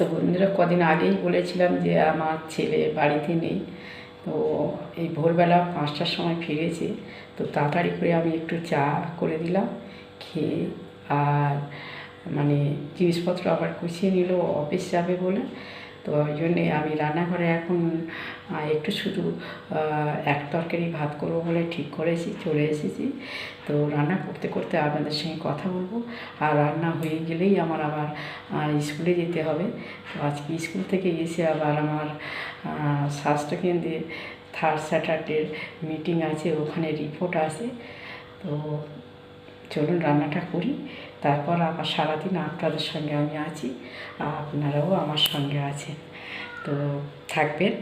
তো বন্ধুরা কদিন আগেই বলেছিলাম যে আমার ছেলে বাড়িতে নেই। তো এই ভোরবেলা পাঁচটার সময় ফিরেছে। তো তাড়াতাড়ি করে আমি একটু চা করে দিলাম, খেয়ে আর মানে জিনিসপত্র আবার গুছিয়ে নিল, অফিস যাবে বলে। তো ওই জন্যে আমি রান্নাঘরে এখন একটু শুধু এক তরকারি ভাত করব বলে ঠিক করেছি, চলে এসেছি। তো রান্না করতে করতে আপনাদের সঙ্গে কথা বলব। আর রান্না হয়ে গেলেই আমার আবার স্কুলে যেতে হবে। তো আজকে স্কুল থেকে এসে আবার আমার স্বাস্থ্যকেন্দ্রে থার্ড স্যাটারডের মিটিং আছে, ওখানে রিপোর্ট আছে তো চলুন রান্নাটা করি। তারপর আবার সারাদিন আপনাদের সঙ্গে আমি আছি আর আপনারাও আমার সঙ্গে আছেন। তো থাকবেন।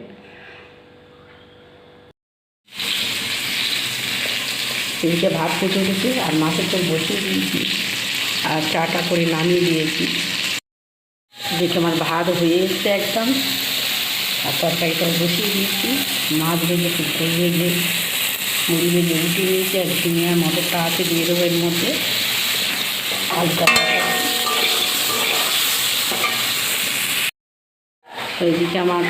এদিকে ভাত ফুটে গেছে আর মাছের তো বসিয়ে দিয়েছি আর চাটা করে নামিয়ে দিয়েছি। দেখে আমার ভাত হয়ে এসছে একদম। আর তরকারিটাও বসিয়ে দিয়েছি। মাছ ভেজে ফুলকো ভেজে মুড়ি ভেজে উঠে দিয়েছি আর ঝিঙে মটরটা আছে দিয়ে দেবো এর মধ্যে। তো এদিকে আমার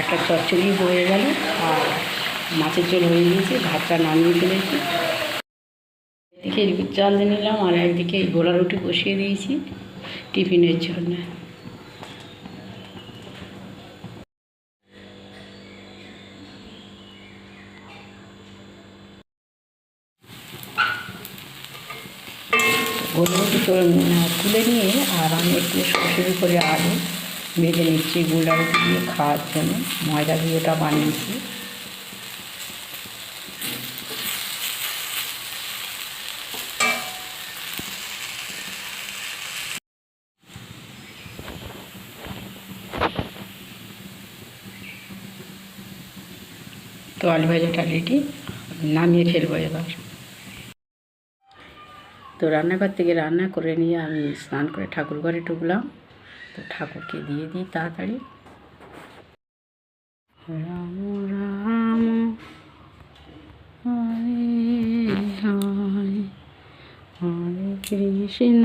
একটা চচ্চড়ি হয়ে গেল, আর মাছের ঝোল হয়ে গিয়েছে, ভাতটা নামিয়ে ফেলেছি। এদিকে চাল নিলাম, আর একদিকে গোলা রুটি বসিয়ে দিয়েছি টিফিনের জন্য। গোলা রুটি তুলে নিয়ে আর আমি একটু শুরু করে আলু ভেজে নিচ্ছি গোলা দিয়ে খাওয়ার জন্য, ময়দা দিয়ে ওটা বানিয়েছি। তো আলু ভাজাটা রেডি নামিয়ে ফেলব এবার। তো রান্নাঘর থেকে রান্না করে নিয়ে আমি স্নান করে ঠাকুর ঘরে ঢুকলাম। তো ঠাকুরকে দিয়ে দিই তাড়াতাড়ি। রাম রাম, হরে হরে কৃষ্ণ।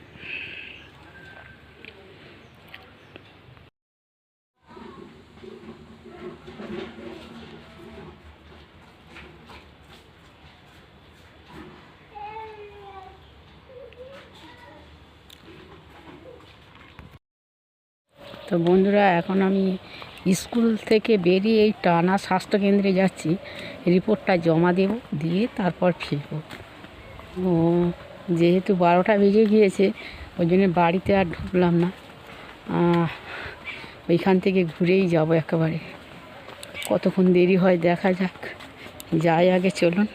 তো বন্ধুরা, এখন আমি স্কুল থেকে বেরিয়ে এই টানা স্বাস্থ্যকেন্দ্রে যাচ্ছি। রিপোর্টটা জমা দেব, দিয়ে তারপর ফিরব। ও, যেহেতু বারোটা বেজে গিয়েছে, ওই জন্য বাড়িতে আর ঢুকলাম না। ওইখান থেকে ঘুরেই যাব একেবারে। কতক্ষণ দেরি হয় দেখা যাক। যাই আগে চলুন।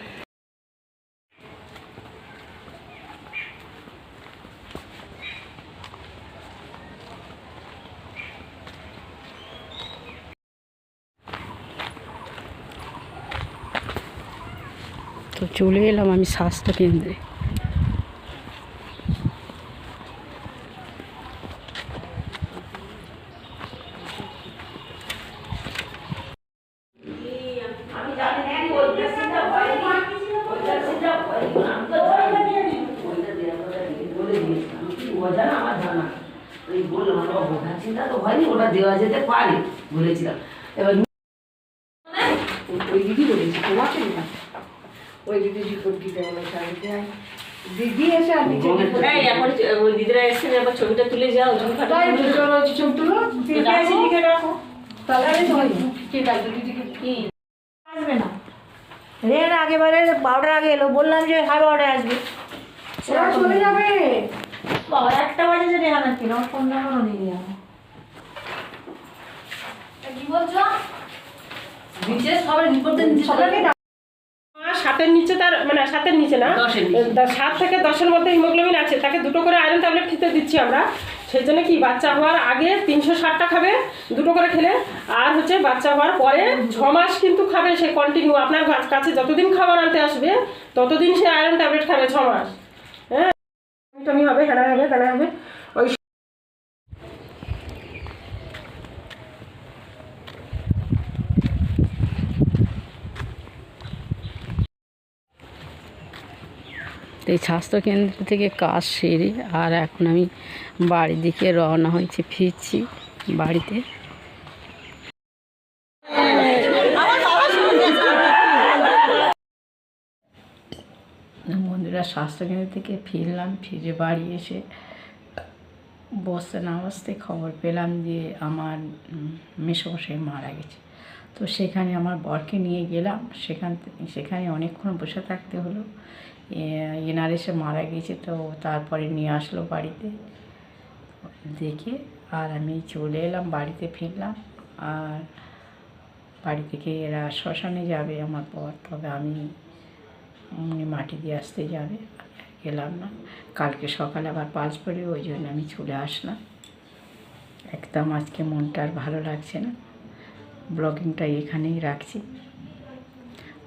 তো চলে এলাম আমি স্বাস্থ্য কেন্দ্রে। দেওয়া এবার ওই দিদি রিপোর্ট দিতে বলে শাড়িতে দিদি এসে আর নিচে এখন ওই দিদিরা এসে একবার ছবিটা তুলে যাও তাই চুপ তুলো রাখো। তাহলে তো দিদিকে কি? আসবে না। রেন আগেবারে বারোটার আগে এলো। বললাম যে সাড়ে বারোটায় আসবে। ওরা চলে যাবে। বাবা একটা বাজে যে রেহানা ছিল আমার ফোন নাম্বারও নিয়ে যাব কি বলছো? নিচে সবাই রিপোর্ট দিয়ে নিচে চলে সবাইকে আমার সাতের নিচে তার মানে সাতের নিচে না? সাত থেকে দশের মধ্যে হিমোগ্লোবিন আছে তাকে দুটো করে আয়রন ট্যাবলেট খেতে দিচ্ছি আমরা। সেই জন্য কি বাচ্চা হওয়ার আগে তিনশো ষাটটা খাবে দুটো করে খেলে। আর হচ্ছে বাচ্চা হওয়ার পরে ছ মাস কিন্তু খাবে সে কন্টিনিউ আপনার কাছে যতদিন খাবার আনতে আসবে ততদিন সে আয়রন ট্যাবলেট খাবে ছ মাস। হ্যাঁ? হবে হ্যাঁ হবে তাহলে হবে। ওই এই স্বাস্থ্যকেন্দ্র থেকে কাজ সেরে আর এখন আমি বাড়ির দিকে রওনা হয়েছি, ফিরছি বাড়িতে। বন্ধুরা, স্বাস্থ্যকেন্দ্র থেকে ফিরলাম, ফিরে বাড়ি এসে বসতে না বসতে খবর পেলাম যে আমার মেসোমশাই মারা গেছে। তো সেখানে আমার বরকে নিয়ে গেলাম, সেখান সেখানে অনেকক্ষণ বসে থাকতে হলো। এ- এনার এসে মারা গেছে, তো তারপরে নিয়ে আসলো বাড়িতে। দেখে আর আমি চলে এলাম, বাড়িতে ফিরলাম। আর বাড়ি থেকে এরা শ্মশানে যাবে আমার পর, তবে আমি মাটি দিয়ে আসতে যাবে, গেলাম না। কালকে সকালে আবার পাঁচ পড়ে, ওই জন্য আমি চলে আসলাম। একদম আজকে মনটা আর ভালো লাগছে না। ব্লগিংটা এখানেই রাখছি।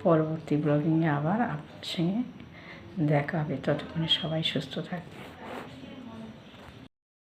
পরবর্তী ব্লগিংয়ে আবার আপনার সঙ্গে দেখা হবে। ততক্ষণে সবাই সুস্থ থাকবে